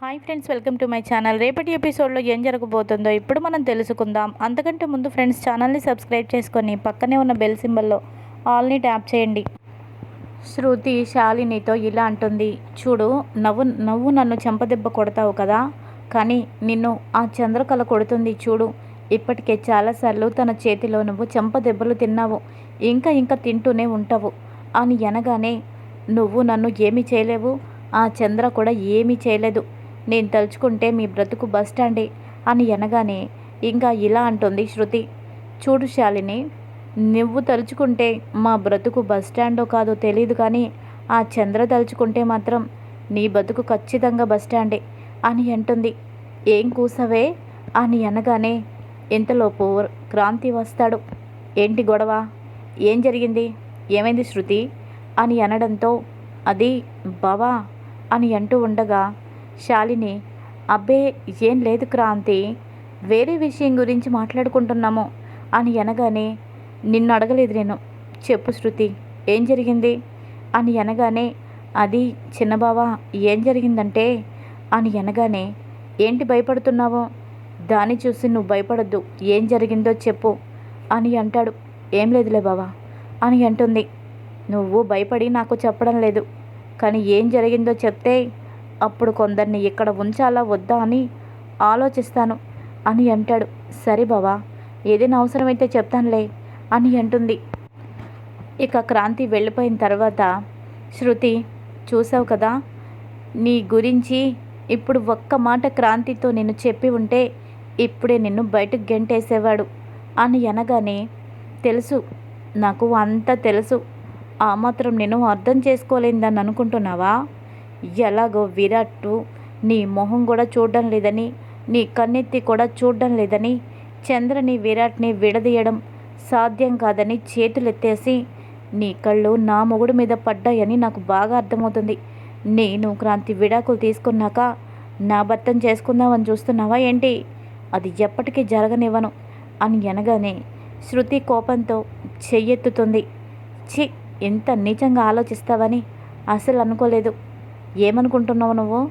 Hi friends welcome to my channel రేపటి ఎపిసోడ్లో ఏం జరగబోతుందో ఇప్పుడు మనం తెలుసుకుందాం. అంతకంటే ముందు ఫ్రెండ్స్ ఛానల్ని సబ్స్క్రైబ్ చేసుకొని పక్కనే ఉన్న బెల్ సింబల్లో ఆల్ని ట్యాప్ చేయండి. శృతి శాలినితో ఇలా అంటుంది. చూడు నవ్వు నవ్వు నన్ను చెంపదెబ్బ కొడతావు కదా కానీ నిన్ను ఆ చంద్రకళ కొడుతుంది చూడు. ఇప్పటికే చాలాసార్లు తన చేతిలో నువ్వు చెంపదెబ్బలు తిన్నావు. ఇంకా ఇంకా తింటూనే ఉంటావు. అని అనగానే నువ్వు నన్ను ఏమీ చేయలేవు. ఆ చంద్ర కూడా ఏమీ చేయలేదు. నేను తలుచుకుంటే మీ బ్రతుకు బస్ అని అనగానే ఇంకా ఇలా అంటుంది శృతి. చూడు శాలిని నువ్వు తలుచుకుంటే మా బ్రతుకు బస్ స్టాండో కాదో తెలియదు కానీ ఆ చంద్ర తలుచుకుంటే మాత్రం నీ బతుకు ఖచ్చితంగా బస్ స్టాండే అని అంటుంది. ఏం కూసవే అని అనగానే ఇంతలోపు క్రాంతి వస్తాడు. ఏంటి గొడవ? ఏం జరిగింది? ఏమైంది శృతి? అని అనడంతో అది బావా అని అంటూ ఉండగా శాలిని అబ్బే ఏం లేదు క్రాంతి వేరే విషయం గురించి మాట్లాడుకుంటున్నాము అని అనగానే నిన్ను అడగలేదు నేను. చెప్పు శృతి ఏం జరిగింది? అని అనగానే అది చిన్నబావా ఏం జరిగిందంటే? అని అనగానే ఏంటి భయపడుతున్నావో? దాన్ని చూసి నువ్వు భయపడద్దు. ఏం జరిగిందో చెప్పు అని అంటాడు. ఏం లేదులే బావా అని అంటుంది. నువ్వు భయపడి నాకు చెప్పడం లేదు. కానీ ఏం జరిగిందో చెప్తే అప్పుడు కొందరిని ఇక్కడ ఉంచాలా వద్దా అని ఆలోచిస్తాను అని అంటాడు. సరే బావా ఏదైనా అవసరమైతే చెప్తానులే అని అంటుంది. ఇక క్రాంతి వెళ్ళిపోయిన తర్వాత శృతి చూసావు కదా నీ గురించి ఇప్పుడు ఒక్క మాట క్రాంతితో నేను చెప్పి ఉంటే ఇప్పుడే నిన్ను బయటకు గెంటేసేవాడు అని అనగానే తెలుసు నాకు అంతా తెలుసు. ఆ మాత్రం నేను అర్థం చేసుకోలేదని అనుకుంటున్నావా? ఎలాగో విరాట్ నీ మొహం కూడా చూడడం లేదని నీ కన్నెత్తి కూడా చూడడం లేదని చంద్రని విరాట్ని విడదీయడం సాధ్యం కాదని చేతులెత్తేసి నీ కళ్ళు నా మొగుడు మీద పడ్డాయని నాకు బాగా అర్థమవుతుంది. నేను క్రాంతి విడాకులు తీసుకున్నాక నా భర్తను చేసుకుందామని చూస్తున్నావా ఏంటి? అది ఎప్పటికీ జరగనివ్వను అని అనగానే శృతి కోపంతో చెయ్యెత్తుతుంది. ఛీ ఎంత నీచంగా ఆలోచిస్తావని అసలు అనుకోలేదు. ఏమనుకుంటున్నావు నువ్వు?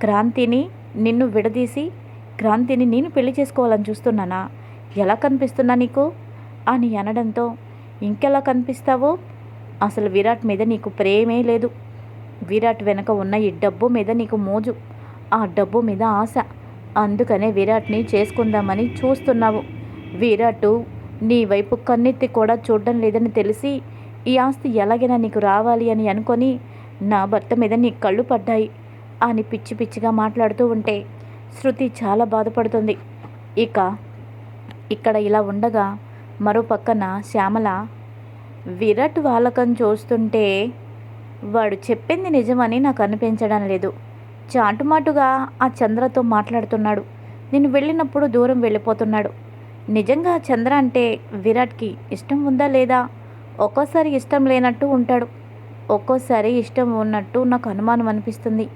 క్రాంతిని నిన్ను విడదీసి క్రాంతిని నేను పెళ్ళి చేసుకోవాలని చూస్తున్నానా? ఎలా కనిపిస్తున్నా నీకు? అని అనడంతో ఇంకెలా కనిపిస్తావో? అసలు విరాట్ మీద నీకు ప్రేమే లేదు. విరాట్ వెనక ఉన్న ఈ డబ్బు మీద నీకు మోజు ఆ డబ్బు మీద ఆశ. అందుకనే విరాట్ని చేసుకుందామని చూస్తున్నావు. విరాట్ నీ వైపు కన్నెత్తి కూడా చూడడం లేదని తెలిసి ఈ ఆస్తి ఎలాగైనా నీకు రావాలి అని అనుకొని నా భర్త మీద నీ కళ్ళు పడ్డాయి అని పిచ్చి పిచ్చిగా మాట్లాడుతూ ఉంటే శృతి చాలా బాధపడుతుంది. ఇక ఇక్కడ ఇలా ఉండగా మరో పక్కన శ్యామల విరాట్ వాలకం చూస్తుంటే వాడు చెప్పింది నిజమని నాకు అనిపించడం లేదు. చాటుమాటుగా ఆ చంద్రతో మాట్లాడుతున్నాడు. నేను వెళ్ళినప్పుడు దూరం వెళ్ళిపోతున్నాడు. నిజంగా చంద్ర అంటే విరాట్కి ఇష్టం ఉందా లేదా? ఒక్కోసారి ఇష్టం లేనట్టు ఉంటాడు. ఒక్కోసారి ఇష్టం ఉన్నట్టు నాకు అనుమానం అనిపిస్తుంది.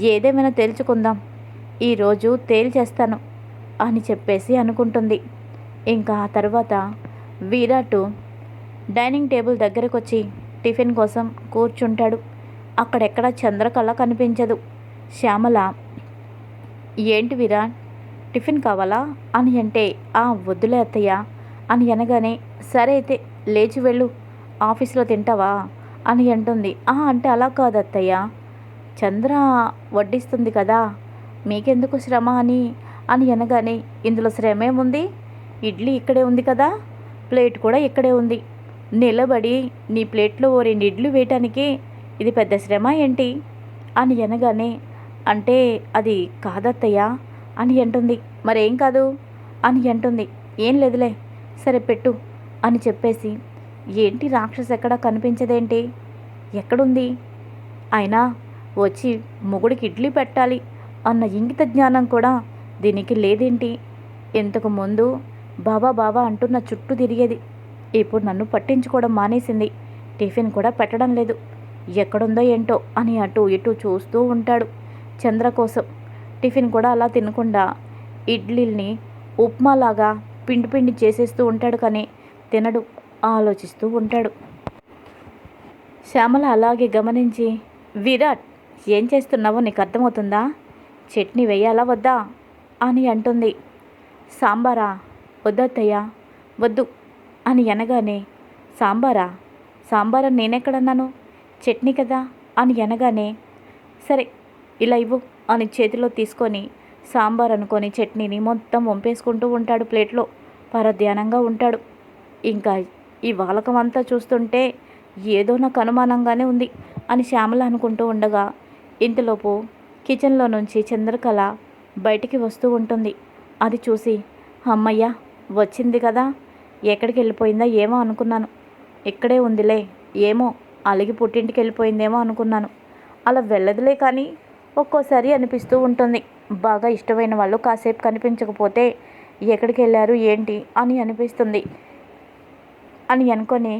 ఏదేమైనా తేల్చుకుందాం. ఈరోజు తేల్చేస్తాను అని చెప్పేసి అనుకుంటుంది. ఇంకా ఆ తర్వాత విరాట్ డైనింగ్ టేబుల్ దగ్గరకు వచ్చి టిఫిన్ కోసం కూర్చుంటాడు. అక్కడెక్కడ చంద్రకళ కనిపించదు. శ్యామల ఏంటి విరాట్ టిఫిన్ కావాలా? అని అంటే ఆ వద్దులే అత్తయ్య అని అనగానే సరే అయితే లేచి వెళ్ళు. ఆఫీస్లో తింటావా? అని అంటుంది. ఆ అంటే అలా కాదు అత్తయ్య చంద్ర వడ్డిస్తుంది కదా. మీకెందుకు శ్రమ అని? అని అనగానే ఇందులో శ్రమ ఏముంది ఇడ్లీ ఇక్కడే ఉంది కదా. ప్లేట్ కూడా ఇక్కడే ఉంది. నిలబడి నీ ప్లేట్లో ఓ రెండు ఇడ్లు వేయటానికి ఇది పెద్ద శ్రమ ఏంటి అని అనగానే అంటే అది కాదత్తయ్య అని అంటుంది. మరేం కాదు అని అంటుంది. ఏం లేదులే. సరే పెట్టు అని చెప్పేసి ఏంటి రాక్షస్ ఎక్కడా కనిపించదేంటి? ఎక్కడుంది? అయినా వచ్చి మొగుడికి ఇడ్లీ పెట్టాలి అన్న ఇంగిత జ్ఞానం కూడా దీనికి లేదేంటి? ఇంతకు ముందు బాబా బాబా అంటున్న చుట్టూ తిరిగేది. ఇప్పుడు నన్ను పట్టించుకోవడం మానేసింది. టిఫిన్ కూడా పెట్టడం లేదు. ఎక్కడుందో ఏంటో అని అటు ఇటు చూస్తూ ఉంటాడు చంద్ర కోసం. టిఫిన్ కూడా అలా తినకుండా ఇడ్లీల్ని ఉప్మాలాగా పిండి పిండి చేసేస్తూ ఉంటాడు కానీ తినడు. ఆలోచిస్తూ ఉంటాడు. శ్యామల అలాగే గమనించి విరాట్ ఏం చేస్తున్నావో నీకు అర్థమవుతుందా? చట్నీ వేయాలా వద్దా? అని అంటుంది. సాంబారా? వద్దత్తయ్యా వద్దు అని అనగానే సాంబారా? సాంబార్ అని నేనెక్కడన్నాను? చట్నీ కదా? అని అనగానే సరే ఇలా ఇవ్వు అని చేతిలో తీసుకొని సాంబార్ అనుకొని చట్నీని మొత్తం వంపేసుకుంటూ ఉంటాడు ప్లేట్లో. పరధ్యానంగా ఉంటాడు. ఇంకా ఈ వాలకం అంతా చూస్తుంటే ఏదో నాకు అనుమానంగానే ఉంది అని శ్యామల అనుకుంటూ ఉండగా ఇంతలోపు కిచెన్లో నుంచి చంద్రకళ బయటికి వస్తూ ఉంటుంది. అది చూసి అమ్మయ్య వచ్చింది కదా ఎక్కడికి వెళ్ళిపోయిందా ఏమో అనుకున్నాను. ఇక్కడే ఉందిలే ఏమో అలిగి పుట్టింటికి వెళ్ళిపోయిందేమో అనుకున్నాను. అలా వెళ్ళదులే కానీ ఒక్కోసారి అనిపిస్తూ ఉంటుంది. బాగా ఇష్టమైన వాళ్ళు కాసేపు కనిపించకపోతే ఎక్కడికి వెళ్ళారు ఏంటి అని అనిపిస్తుంది. అని అనుకొని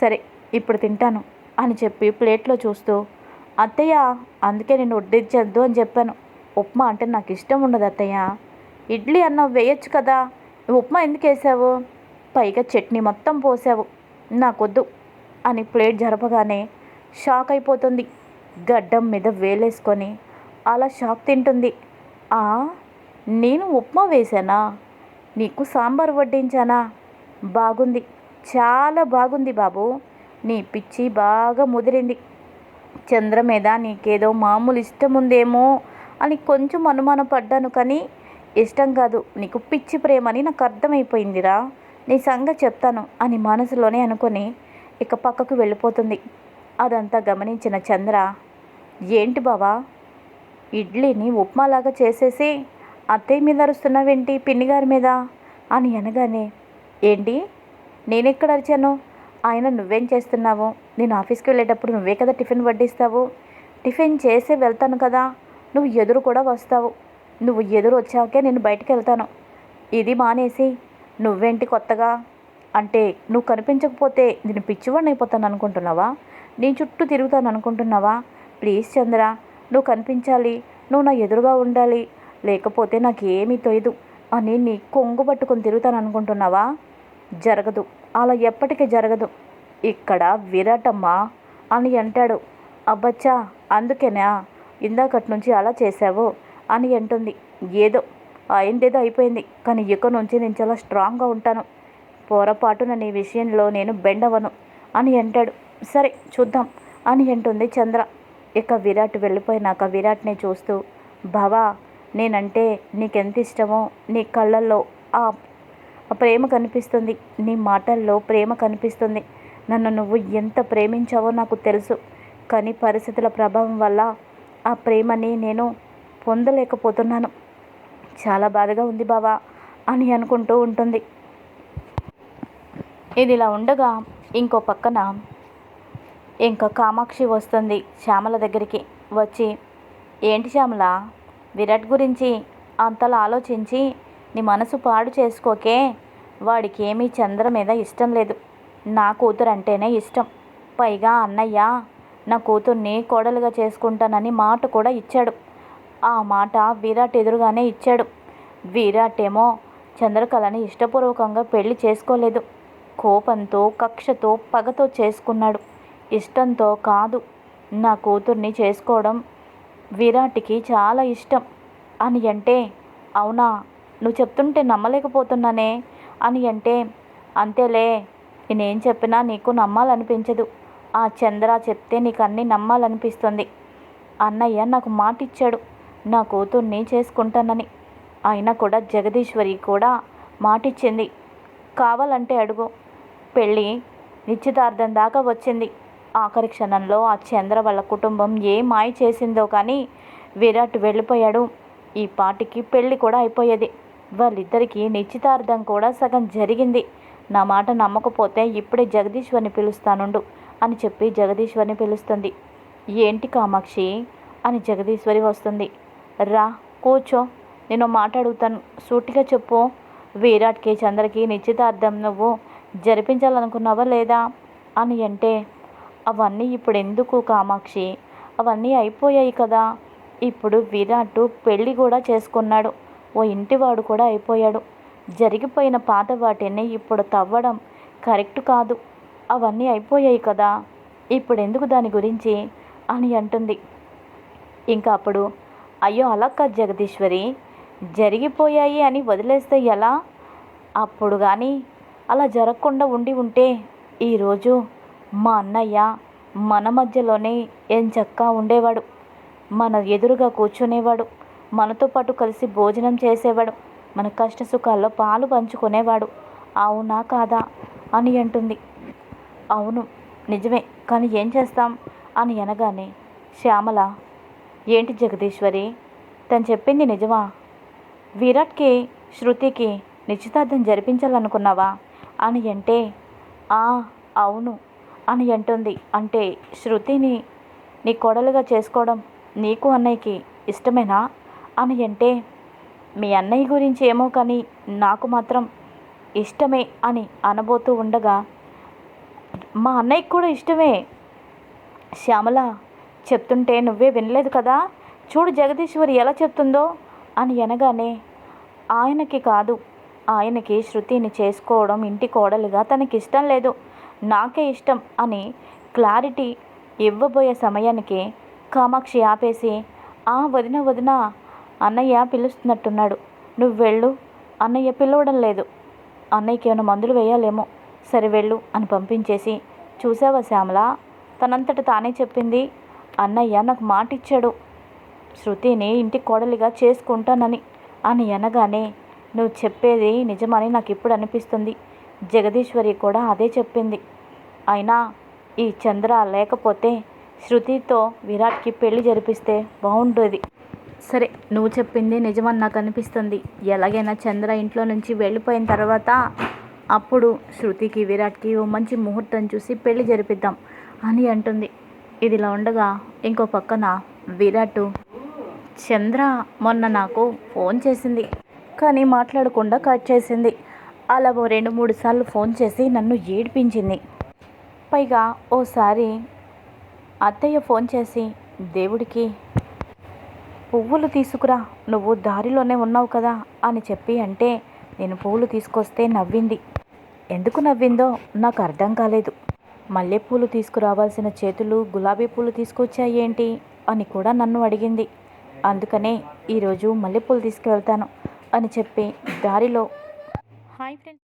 సరే ఇప్పుడు తింటాను అని చెప్పి ప్లేట్లో చూస్తూ అత్తయ్య అందుకే నేను వడ్డించద్దు అని చెప్పాను. ఉప్మా అంటే నాకు ఇష్టం ఉండదు అత్తయ్య. ఇడ్లీ అన్న వేయొచ్చు కదా. ఉప్మా ఎందుకు వేసావు? పైగా చట్నీ మొత్తం పోసావు. నాకొద్దు అని ప్లేట్ జరపగానే షాక్ అయిపోతుంది. గడ్డం మీద వేలేసుకొని అలా షాక్ తింటుంది. ఆ నేను ఉప్మా వేశానా? నీకు సాంబార్ వడ్డించానా? బాగుంది. చాలా బాగుంది బాబు. నీ పిచ్చి బాగా ముదిరింది. చంద్ర మీద నీకేదో మామూలు ఇష్టం ఉందేమో అని కొంచెం అనుమానం పడ్డాను కానీ ఇష్టం కాదు. నీకు పిచ్చి ప్రేమని నాకు అర్థమైపోయిందిరా. నీ సంగతి చెప్తాను అని మనసులోనే అనుకొని ఇక పక్కకు వెళ్ళిపోతుంది. అదంతా గమనించిన చంద్ర ఏంటి బావా? ఇడ్లీని ఉప్మాలాగా చేసేసి అత్తయ్య మీద అరుస్తున్నావేంటి పిన్నిగారి మీద? అని అనగానే ఏంటి? నేనెక్కడ అరిచాను? ఆయన నువ్వేం చేస్తున్నావు? నేను ఆఫీస్కి వెళ్ళేటప్పుడు నువ్వే కదా టిఫిన్ వడ్డిస్తావు. టిఫిన్ చేసి వెళ్తాను కదా. నువ్వు ఎదురు కూడా వస్తావు. నువ్వు ఎదురు వచ్చాకే నేను బయటికి వెళ్తాను. ఇది మానేసి నువ్వేంటి కొత్తగా? అంటే నువ్వు కనిపించకపోతే నేను పిచ్చివాడిని అయిపోతాను అనుకుంటున్నావా? నీ చుట్టూ తిరుగుతాను అనుకుంటున్నావా? ప్లీజ్ చంద్ర నువ్వు కనిపించాలి. నువ్వు నా ఎదురుగా ఉండాలి. లేకపోతే నాకు ఏమీ తోయదు అని నీ కొంగు పట్టుకొని తిరుగుతాను అనుకుంటున్నావా? జరగదు. అలా ఎప్పటికీ జరగదు. ఇక్కడ విరాటమ్మ అని అంటాడు. అబ్బచ్చా అందుకేనా? ఇందాకటి నుంచి అలా చేశావు అని అంటుంది. ఏదో అయిందేదో అయిపోయింది. కానీ ఇక నుంచి నేను చాలా స్ట్రాంగ్గా ఉంటాను. పొరపాటున నీ విషయంలో నేను బెండవను అని అంటాడు. సరే చూద్దాం అని అంటుంది చంద్ర. ఇక విరాట్ వెళ్ళిపోయినాక విరాట్ని చూస్తూ భవా నేనంటే నీకెంత ఇష్టమో నీ కళ్ళల్లో ఆ ప్రేమ కనిపిస్తుంది. నీ మాటల్లో ప్రేమ కనిపిస్తుంది. నన్ను నువ్వు ఎంత ప్రేమించావో నాకు తెలుసు. కానీ పరిస్థితుల ప్రభావం వల్ల ఆ ప్రేమని నేను పొందలేకపోతున్నాను. చాలా బాధగా ఉంది బావా అని అనుకుంటూ ఉంటుంది. ఇది ఇలా ఉండగా ఇంకో పక్కన ఇంకా కామాక్షి వస్తుంది శ్యామల దగ్గరికి. వచ్చి ఏంటి శ్యామల? విరాట్ గురించి అంతలా ఆలోచించి నీ మనసు పాడు చేసుకోకే. వాడికి ఏమీ చంద్ర మీద ఇష్టం లేదు. నా కూతురు అంటేనే ఇష్టం. పైగా అన్నయ్య నా కూతుర్ని కోడలుగా చేసుకుంటానని మాట కూడా ఇచ్చాడు. ఆ మాట విరాట్ ఎదురుగానే ఇచ్చాడు. విరాట్ ఏమో చంద్రకళని ఇష్టపూర్వకంగా పెళ్ళి చేసుకోలేదు. కోపంతో కక్షతో పగతో చేసుకున్నాడు. ఇష్టంతో కాదు నా కూతుర్ని చేసుకోవడం విరాట్కి చాలా ఇష్టం అని అంటే అవునా? నువ్వు చెప్తుంటే నమ్మలేకపోతున్నానే అని అంటే అంతేలే నేనేం చెప్పినా నీకు నమ్మాలనిపించదు. ఆ చంద్ర చెప్తే నీకు అన్నీ నమ్మాలనిపిస్తుంది. అన్నయ్య నాకు మాట ఇచ్చాడు నా కూతుర్ని చేసుకుంటానని. అయినా కూడా జగదీశ్వరి కూడా మాటిచ్చింది. కావాలంటే అడుగు. పెళ్ళి నిశ్చితార్థం దాకా వచ్చింది. ఆఖరి క్షణంలో ఆ చంద్ర వాళ్ళ కుటుంబం ఏ మాయ చేసిందో కానీ విరాట్ వెళ్ళిపోయాడు. ఈ పాటికి పెళ్ళి కూడా అయిపోయేది. వాళ్ళిద్దరికీ నిశ్చితార్థం కూడా సగం జరిగింది. నా మాట నమ్మకపోతే ఇప్పుడే జగదీశ్వరిని పిలుస్తానుండు అని చెప్పి జగదీశ్వరిని పిలుస్తుంది. ఏంటి కామాక్షి? అని జగదీశ్వరి వస్తుంది. రా కూర్చో. నేను మాట అడుగుతాను సూటిగా చెప్పు. విరాట్కి చంద్రకి నిశ్చితార్థం నువ్వు జరిపించాలనుకున్నావా లేదా? అని అంటే అవన్నీ ఇప్పుడు ఎందుకు కామాక్షి? అవన్నీ అయిపోయాయి కదా. ఇప్పుడు విరాట్ పెళ్ళి కూడా చేసుకున్నాడు. ఓ ఇంటివాడు కూడా అయిపోయాడు. జరిగిపోయిన పాత వాటిని ఇప్పుడు తవ్వడం కరెక్ట్ కాదు. అవన్నీ అయిపోయాయి కదా. ఇప్పుడు ఎందుకు దాని గురించి? అని అంటుంది. ఇంకా అప్పుడు అయ్యో అలా కాదు జగదీశ్వరి జరిగిపోయాయి అని వదిలేస్తే ఎలా? అప్పుడు కానీ అలా జరగకుండా ఉండి ఉంటే ఈరోజు మా అన్నయ్య మన మధ్యలోనే ఎంచక్కా ఉండేవాడు. మన ఎదురుగా కూర్చునేవాడు. మనతో పాటు కలిసి భోజనం చేసేవాడు. మన కష్ట సుఖాల్లో పాలు పంచుకునేవాడు. అవునా కాదా? అని అంటుంది. అవును నిజమే. కానీ ఏం చేస్తాం? అని అనగానే శ్యామల ఏంటి జగదీశ్వరి? తను చెప్పింది నిజమా? విరాట్కి శృతికి నిశ్చితార్థం జరిపించాలనుకున్నావా? అని అంటే "ఆ, అవును అని అంటుంది. అంటే శృతిని నీ కోడలుగా చేసుకోవడం నీకు అన్నయ్యకి ఇష్టమేనా? అని అంటే మీ అన్నయ్య గురించి ఏమో కానీ నాకు మాత్రం ఇష్టమే అని అనబోతూ ఉండగా మా అన్నయ్యకి కూడా ఇష్టమే. శ్యామల చెప్తుంటే నువ్వే వినలేదు కదా? చూడు జగదీశ్వరి ఎలా చెప్తుందో అని అనగానే ఆయనకి కాదు ఆయనకి శృతిని చేసుకోవడం ఇంటి కోడలుగా తనకి ఇష్టం లేదు. నాకే ఇష్టం అని క్లారిటీ ఇవ్వబోయే సమయానికి కామాక్షి ఆపేసి ఆ వదిన వదిన అన్నయ్య పిలుస్తున్నట్టున్నాడు. నువ్వు వెళ్ళు. అన్నయ్య పిలవడం లేదు. అన్నయ్యకి ఏమైనా మందులు వేయాలేమో. సరే వెళ్ళు అని పంపించేసి చూసావా శ్యామల? తనంతట తానే చెప్పింది అన్నయ్య నాకు మాట ఇచ్చాడు శృతిని ఇంటి కోడలిగా చేసుకుంటానని అని అనగానే నువ్వు చెప్పేది నిజమని నాకు ఇప్పుడు అనిపిస్తుంది. జగదీశ్వరి కూడా అదే చెప్పింది. అయినా ఈ చంద్ర లేకపోతే శృతితో విరాట్కి పెళ్ళి జరిపిస్తే బాగుండేది. సరే నువ్వు చెప్పింది నిజమని నాకు అనిపిస్తుంది. ఎలాగైనా చంద్ర ఇంట్లో నుంచి వెళ్ళిపోయిన తర్వాత అప్పుడు శృతికి విరాట్కి ఓ మంచి ముహూర్తం చూసి పెళ్ళి జరిపిద్దాం అని అంటుంది. ఇదిలా ఉండగా ఇంకో పక్కన విరాట్ చంద్ర మొన్న నాకు ఫోన్ చేసింది కానీ మాట్లాడకుండా కట్ చేసింది. అలా ఓ రెండు మూడు సార్లు ఫోన్ చేసి నన్ను ఏడిపించింది. పైగా ఓసారి అత్తయ్య ఫోన్ చేసి దేవుడికి పువ్వులు తీసుకురా. నువ్వు దారిలోనే ఉన్నావు కదా అని చెప్పి అంటే నేను పువ్వులు తీసుకొస్తే నవ్వింది. ఎందుకు నవ్విందో నాకు అర్థం కాలేదు. మల్లెపూలు తీసుకురావాల్సిన చేతులు గులాబీ పూలు తీసుకొచ్చాయి ఏంటి అని కూడా నన్ను అడిగింది. అందుకనే ఈరోజు మల్లెపూలు తీసుకువెళ్తాను అని చెప్పి దారిలో హాయ్ ఫ్రెండ్స్